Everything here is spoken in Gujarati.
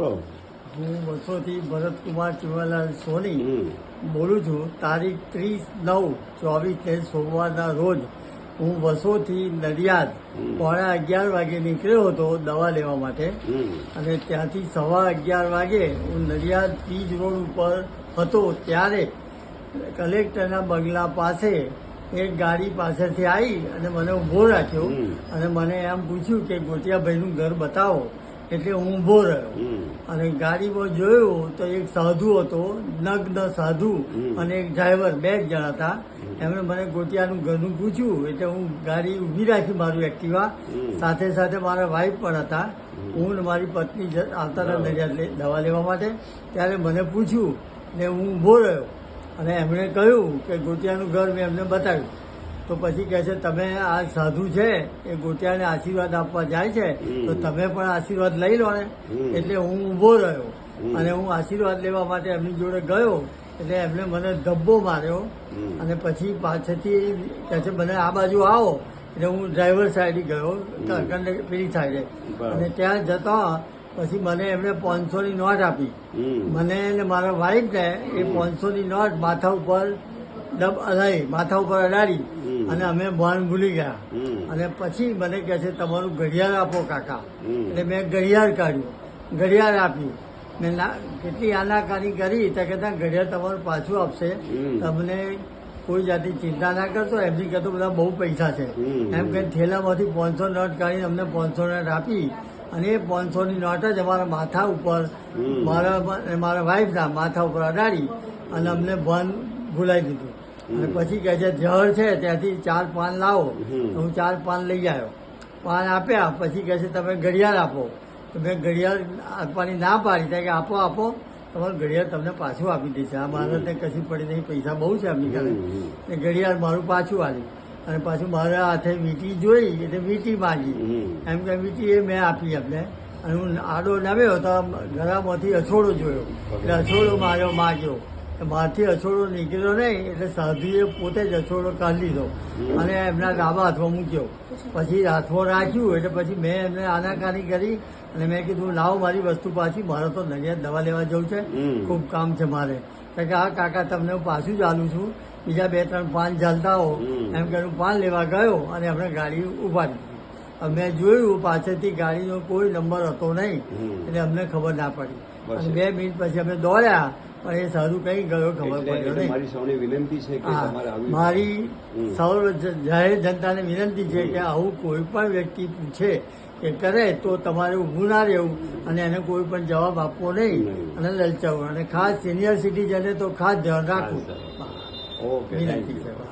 હું વર્ષોથી ભરતકુમાર ચુવાલાલ સોની બોલું છું. તારીખ ત્રીસ નવ ચોવીસ ને સોમવારના રોજ હું વસોથી નડિયાદ પોણા અગિયાર વાગે નીકળ્યો હતો દવા લેવા માટે. અને ત્યાંથી સવા અગિયાર વાગે હું નડિયાદ બીજ રોડ ઉપર હતો. ત્યારે કલેક્ટરના બંગલા પાસે એક ગાડી પાસેથી આવી અને મને ઊભો રાખ્યો અને મને એમ પૂછ્યું કે ગોટિયાભાઈનું ઘર બતાવો. એટલે હું ઊભો રહ્યો. અને ગાડીમાં જોયું તો એક સાધુ હતો નગ્ન સાધુ અને એક ડ્રાઈવર બે જ જણા હતા. એમણે મને ગોટિયાનું ઘરનું પૂછ્યું એટલે હું ગાડી ઊભી રાખી મારું એક્ટિવા. સાથે સાથે મારા વાઈફ પણ હતા. હું મારી પત્ની આવતા હતા દવા લેવા માટે. ત્યારે મને પૂછ્યું ને હું ઊભો રહ્યો. અને એમણે કહ્યું કે ગોટિયાનું ઘર મેં એમને બતાવ્યું. તો પછી કહે છે તમે આ સાધુ છે એ ગોટિયાને આશીર્વાદ આપવા જાય છે તો તમે પણ આશીર્વાદ લઈ લો ને. એટલે હું ઊભો રહ્યો અને હું આશીર્વાદ લેવા માટે એમની જોડે ગયો એટલે એમને મને ધબ્બો માર્યો. અને પછી પાછળથી કહે છે મને આ બાજુ આવો. એટલે હું ડ્રાઈવર સાઈડ ગયો પેલી સાઈડે. અને ત્યાં જતા પછી મને એમણે પાંચસો ની નોટ આપી. મને અને મારા વાઈફ ને એ પાંચસો ની નોટ માથા ઉપર ડબ અડાઈ માથા ઉપર અડાડી. અને અમે ભાન ભૂલી ગયા. અને પછી મને કહે છે તમારું ઘડિયાળ આપો કાકા. એટલે મેં ઘડિયાળ કાઢ્યું. ઘડિયાળ આપ્યું મેં કેટલી આનાકાની કરી. તો કહેતા ઘડિયાળ તમારું પાછું આપશે. તમને કોઈ જાતની ચિંતા ના કરતો એમની કરતો બધા બહુ પૈસા છે. એમ કે થેલામાંથી પાંચસો નોટ કાઢીને અમને પાંચસો નોટ આપી. અને એ પાંચસોની નોટ જ અમારા માથા ઉપર. મારા મારા વાઈફના માથા ઉપર અડાડી અને અમને ભાન ભૂલાઈ દીધું. અને પછી કહે છે જળ છે ત્યાંથી ચાર પાન લાવો. તો હું ચાર પાન લઈ આવ્યો. પાન આપ્યા પછી કહે છે તમે ઘડિયાળ આપો. તો મેં ઘડિયાળ આપવાની ના પાડી ત્યાં કે આપો આપો. તમારું ઘડિયાળ તમને પાછું આપી દેશે આ માણસને કશું પડી નહીં પૈસા બહુ છે એમની ઘરે. ને ઘડિયાળ મારું પાછું આવ્યું. અને પાછું મારા હાથે વીંટી જોઈ એટલે વીંટી માંગી. એમ કે વીંટી એ મેં આપી એમને. અને હું આડો નવ્યો તો ઘરામાંથી અછોડો જોયો. એટલે અછોડો માર્યો માગ્યો. તો મારથી અછોડો નીકળ્યો નહીં એટલે સાધુએ પોતે જ અછોડો કાઢી લીધો. અને એમના ડાબા હાથમાં મૂક્યો. પછી હાથમાં રાખ્યું એટલે પછી મેં એમને આનાકાની કરી અને મેં કીધું લાવો મારી વસ્તુ પાછી મારે તો નડિયાદ દવા લેવા જવું છે. ખૂબ કામ છે મારે. કારણ કે હા કાકા તમને હું પાછું જ આલું છું. બીજા બે ત્રણ પાન ચાલતા હો એમ કે હું પાન લેવા ગયો અને આપણે ગાડી ઉપાડી દીધી હવે મેં જોયું પાછળથી ગાડીનો કોઈ નંબર હતો નહીં. એટલે અમને ખબર ના પડી. અને બે મિનિટ પછી અમે દોડ્યા પણ એ સારું કઈ ગયો ખબર પડ્યો નહીં. મારી સૌને વિનંતી છે કે મારી સૌ જાહેર જનતાને વિનંતી છે કે આવું કોઈ પણ વ્યક્તિ પૂછે કે કરે તો તમારે ઊભું ના રહેવું અને એને કોઈ પણ જવાબ આપવો નહીં. અને લલચાવવું અને ખાસ સિનિયર સિટીઝને તો ખાસ ધ્યાન રાખવું. ઓકે વિનંતી છે.